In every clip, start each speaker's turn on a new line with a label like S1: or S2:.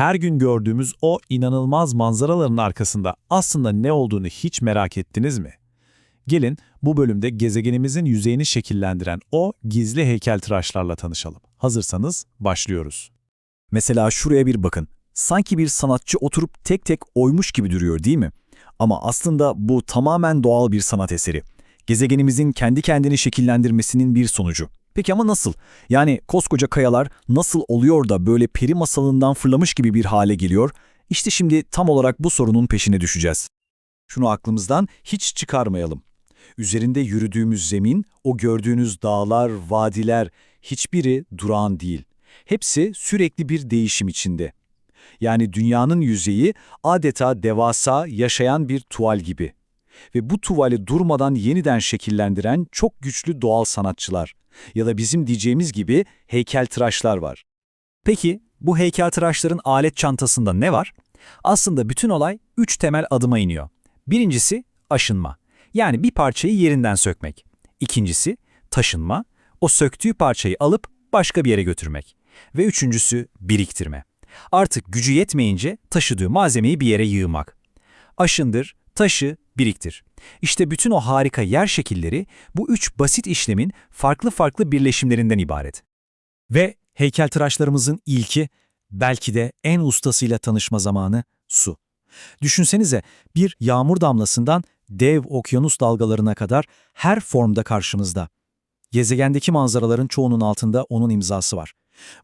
S1: Her gün gördüğümüz o inanılmaz manzaraların arkasında aslında ne olduğunu hiç merak ettiniz mi? Gelin bu bölümde gezegenimizin yüzeyini şekillendiren o gizli heykeltıraşlarla tanışalım. Hazırsanız başlıyoruz.
S2: Mesela şuraya bir bakın. Sanki bir sanatçı oturup tek tek oymuş gibi duruyor değil mi? Ama aslında bu tamamen doğal bir sanat eseri. Gezegenimizin kendi kendini şekillendirmesinin bir sonucu. Peki ama nasıl? Yani koskoca kayalar nasıl oluyor da böyle peri masalından fırlamış gibi bir hale geliyor? İşte şimdi tam olarak bu sorunun peşine düşeceğiz. Şunu aklımızdan hiç çıkarmayalım. Üzerinde yürüdüğümüz zemin, o gördüğünüz dağlar, vadiler hiçbiri durağan değil. Hepsi sürekli bir değişim içinde. Yani dünyanın yüzeyi adeta devasa, yaşayan bir tuval gibi. Ve bu tuvali durmadan yeniden şekillendiren çok güçlü doğal sanatçılar ya da bizim diyeceğimiz gibi heykeltıraşlar var. Peki bu heykeltıraşların alet çantasında ne var? Aslında bütün olay üç temel adıma iniyor. Birincisi aşınma. Yani bir parçayı yerinden sökmek. İkincisi taşınma. O söktüğü parçayı alıp başka bir yere götürmek. Ve üçüncüsü biriktirme. Artık gücü yetmeyince taşıdığı malzemeyi bir yere yığmak. Aşındır, taşı, biriktir. İşte bütün o harika yer şekilleri bu üç basit işlemin farklı farklı birleşimlerinden ibaret. Ve heykeltıraşlarımızın ilki, belki de en ustasıyla tanışma zamanı su. Düşünsenize bir yağmur damlasından dev okyanus dalgalarına kadar her formda karşımızda. Gezegendeki manzaraların çoğunun altında onun imzası var.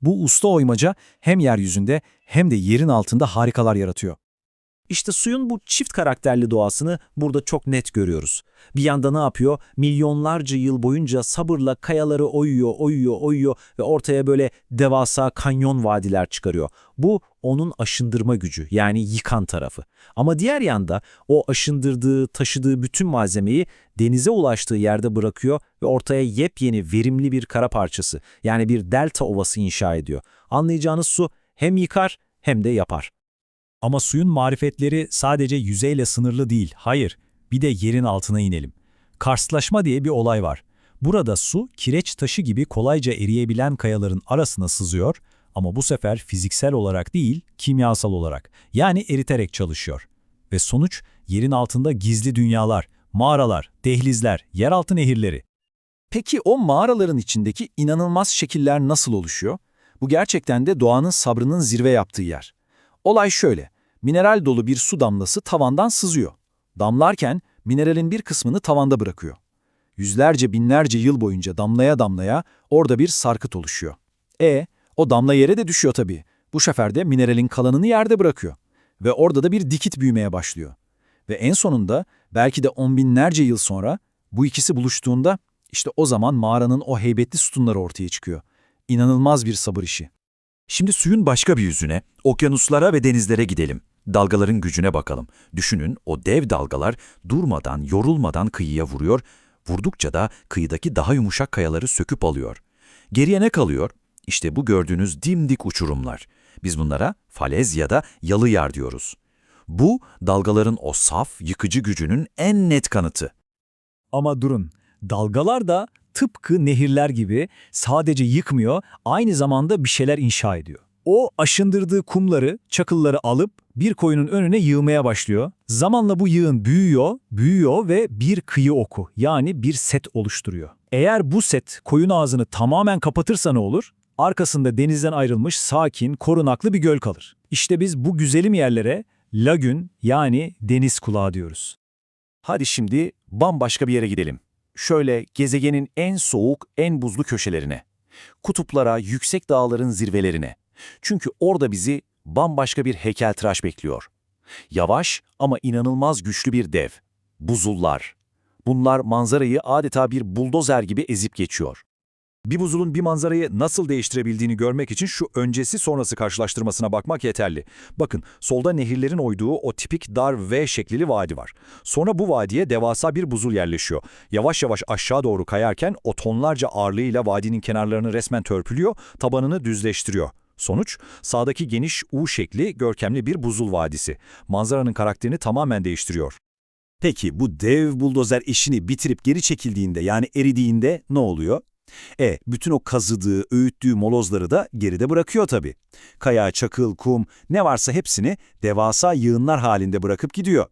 S2: Bu usta oymaca hem yeryüzünde hem de yerin altında harikalar yaratıyor. İşte suyun bu çift karakterli doğasını burada çok net görüyoruz. Bir yanda ne yapıyor? Milyonlarca yıl boyunca sabırla kayaları oyuyor, oyuyor, oyuyor ve ortaya böyle devasa kanyon vadiler çıkarıyor. Bu onun aşındırma gücü yani yıkan tarafı. Ama diğer yanda o aşındırdığı, taşıdığı bütün malzemeyi denize ulaştığı yerde bırakıyor ve ortaya yepyeni verimli bir kara parçası yani bir delta ovası inşa ediyor. Anlayacağınız su hem yıkar hem de yapar.
S1: Ama suyun marifetleri sadece yüzeyle sınırlı değil, hayır. Bir de yerin altına inelim. Karstlaşma diye bir olay var. Burada su, kireç taşı gibi kolayca eriyebilen kayaların arasına sızıyor ama bu sefer fiziksel olarak değil, kimyasal olarak. Yani eriterek çalışıyor. Ve sonuç, yerin altında gizli dünyalar, mağaralar, dehlizler, yeraltı nehirleri.
S2: Peki o mağaraların içindeki inanılmaz şekiller nasıl oluşuyor? Bu gerçekten de doğanın sabrının zirve yaptığı yer. Olay şöyle, mineral dolu bir su damlası tavandan sızıyor. Damlarken mineralin bir kısmını tavanda bırakıyor. Yüzlerce binlerce yıl boyunca damlaya damlaya orada bir sarkıt oluşuyor. E, o damla yere de düşüyor tabii. Bu sefer de mineralin kalanını yerde bırakıyor. Ve orada da bir dikit büyümeye başlıyor. Ve en sonunda belki de on binlerce yıl sonra bu ikisi buluştuğunda işte o zaman mağaranın o heybetli sütunları ortaya çıkıyor. İnanılmaz bir sabır işi.
S3: Şimdi suyun başka bir yüzüne, okyanuslara ve denizlere gidelim. Dalgaların gücüne bakalım. Düşünün o dev dalgalar durmadan, yorulmadan kıyıya vuruyor, vurdukça da kıyıdaki daha yumuşak kayaları söküp alıyor. Geriye ne kalıyor? İşte bu gördüğünüz dimdik uçurumlar. Biz bunlara falez ya da yalı yer diyoruz. Bu, dalgaların o saf, yıkıcı gücünün en net kanıtı.
S2: Ama durun, dalgalar da tıpkı nehirler gibi sadece yıkmıyor, aynı zamanda bir şeyler inşa ediyor. O aşındırdığı kumları, çakılları alıp bir koyunun önüne yığmaya başlıyor. Zamanla bu yığın büyüyor, büyüyor ve bir kıyı oku yani bir set oluşturuyor. Eğer bu set koyun ağzını tamamen kapatırsa ne olur? Arkasında denizden ayrılmış sakin, korunaklı bir göl kalır. İşte biz bu güzelim yerlere lagün yani deniz kulağı diyoruz.
S3: Hadi şimdi bambaşka bir yere gidelim. Şöyle gezegenin en soğuk, en buzlu köşelerine. Kutuplara, yüksek dağların zirvelerine. Çünkü orada bizi bambaşka bir heykeltıraş bekliyor. Yavaş ama inanılmaz güçlü bir dev. Buzullar. Bunlar manzarayı adeta bir buldozer gibi ezip geçiyor.
S4: Bir buzulun bir manzarayı nasıl değiştirebildiğini görmek için şu öncesi sonrası karşılaştırmasına bakmak yeterli. Bakın solda nehirlerin oyduğu o tipik dar V şeklili vadi var. Sonra bu vadiye devasa bir buzul yerleşiyor. Yavaş yavaş aşağı doğru kayarken o tonlarca ağırlığıyla vadinin kenarlarını resmen törpülüyor, tabanını düzleştiriyor. Sonuç, sağdaki geniş U şekli görkemli bir buzul vadisi. Manzaranın karakterini tamamen değiştiriyor.
S5: Peki bu dev buldozer işini bitirip geri çekildiğinde yani eridiğinde ne oluyor?
S4: E, bütün o kazıdığı, öğüttüğü molozları da geride bırakıyor tabii. Kaya, çakıl, kum, ne varsa hepsini devasa yığınlar halinde bırakıp gidiyor.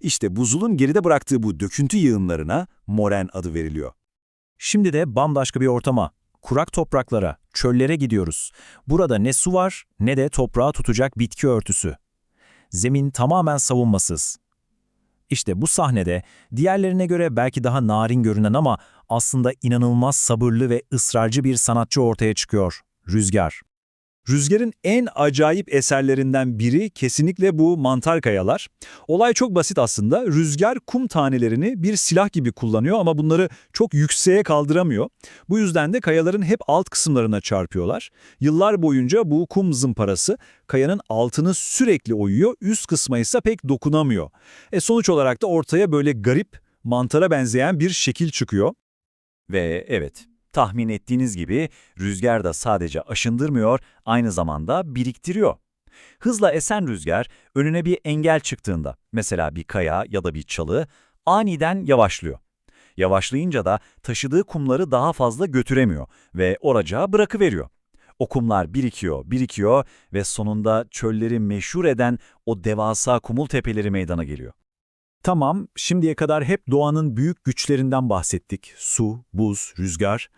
S4: İşte buzulun geride bıraktığı bu döküntü yığınlarına moren adı veriliyor.
S1: Şimdi de bambaşka bir ortama, kurak topraklara, çöllere gidiyoruz. Burada ne su var ne de toprağı tutacak bitki örtüsü. Zemin tamamen savunmasız. İşte bu sahnede diğerlerine göre belki daha narin görünen ama aslında inanılmaz sabırlı ve ısrarcı bir sanatçı ortaya çıkıyor. Rüzgar.
S4: Rüzgar'ın en acayip eserlerinden biri kesinlikle bu mantar kayalar. Olay çok basit aslında. Rüzgar kum tanelerini bir silah gibi kullanıyor ama bunları çok yükseğe kaldıramıyor. Bu yüzden de kayaların hep alt kısımlarına çarpıyorlar. Yıllar boyunca bu kum zımparası kayanın altını sürekli oyuyor, üst kısma ise pek dokunamıyor. E sonuç olarak da ortaya böyle garip, mantara benzeyen bir şekil çıkıyor.
S3: Ve evet, tahmin ettiğiniz gibi rüzgar da sadece aşındırmıyor, aynı zamanda biriktiriyor. Hızla esen rüzgar önüne bir engel çıktığında, mesela bir kaya ya da bir çalı, aniden yavaşlıyor. Yavaşlayınca da taşıdığı kumları daha fazla götüremiyor ve oracağı bırakıveriyor. O kumlar birikiyor, birikiyor ve sonunda çölleri meşhur eden o devasa kumul tepeleri meydana geliyor.
S1: Tamam, şimdiye kadar hep doğanın büyük güçlerinden bahsettik. Su, buz, rüzgar.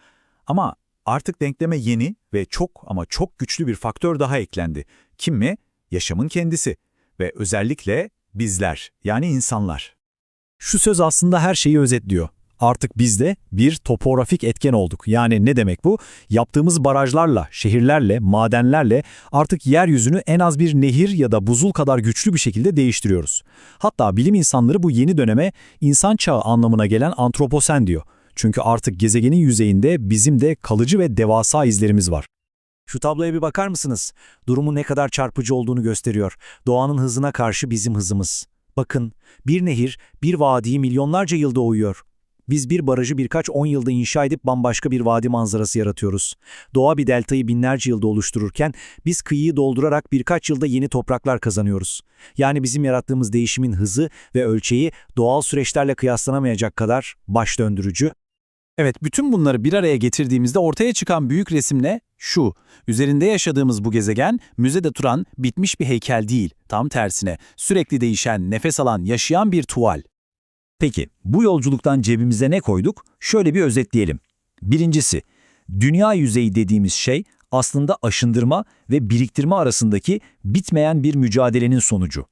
S1: Ama artık denkleme yeni ve çok ama çok güçlü bir faktör daha eklendi. Kim mi? Yaşamın kendisi. Ve özellikle bizler, yani insanlar. Şu söz aslında her şeyi özetliyor. Artık biz de bir topografik etken olduk. Yani ne demek bu? Yaptığımız barajlarla, şehirlerle, madenlerle artık yeryüzünü en az bir nehir ya da buzul kadar güçlü bir şekilde değiştiriyoruz. Hatta bilim insanları bu yeni döneme insan çağı anlamına gelen antroposen diyor. Çünkü artık gezegenin yüzeyinde bizim de kalıcı ve devasa izlerimiz var. Şu tabloya bir bakar mısınız? Durumu ne kadar çarpıcı olduğunu gösteriyor. Doğanın hızına karşı bizim hızımız. Bakın, bir nehir, bir vadiyi milyonlarca yılda uyuyor. Biz bir barajı birkaç on yılda inşa edip bambaşka bir vadi manzarası yaratıyoruz. Doğa bir deltayı binlerce yılda oluştururken biz kıyıyı doldurarak birkaç yılda yeni topraklar kazanıyoruz. Yani bizim yarattığımız değişimin hızı ve ölçeği doğal süreçlerle kıyaslanamayacak kadar baş döndürücü. Evet, bütün bunları bir araya getirdiğimizde ortaya çıkan büyük resim ne? Şu, üzerinde yaşadığımız bu gezegen müzede duran bitmiş bir heykel değil, tam tersine sürekli değişen, nefes alan, yaşayan bir tuval.
S2: Peki, bu yolculuktan cebimize ne koyduk? Şöyle bir özetleyelim. Birincisi, dünya yüzeyi dediğimiz şey aslında aşındırma ve biriktirme arasındaki bitmeyen bir mücadelenin sonucu.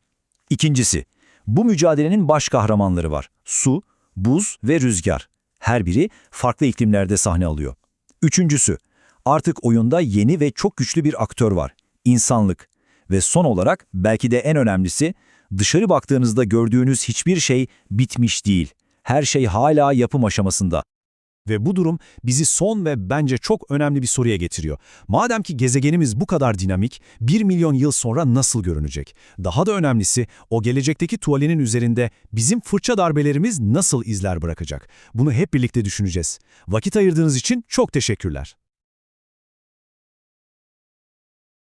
S2: İkincisi, bu mücadelenin baş kahramanları var. Su, buz ve rüzgar. Her biri farklı iklimlerde sahne alıyor. Üçüncüsü, artık oyunda yeni ve çok güçlü bir aktör var. İnsanlık. Ve son olarak belki de en önemlisi, dışarı baktığınızda gördüğünüz hiçbir şey bitmiş değil. Her şey hala yapım aşamasında.
S1: Ve bu durum bizi son ve bence çok önemli bir soruya getiriyor. Madem ki gezegenimiz bu kadar dinamik, 1 milyon yıl sonra nasıl görünecek? Daha da önemlisi, o gelecekteki tuvalinin üzerinde bizim fırça darbelerimiz nasıl izler bırakacak? Bunu hep birlikte düşüneceğiz. Vakit ayırdığınız için çok teşekkürler.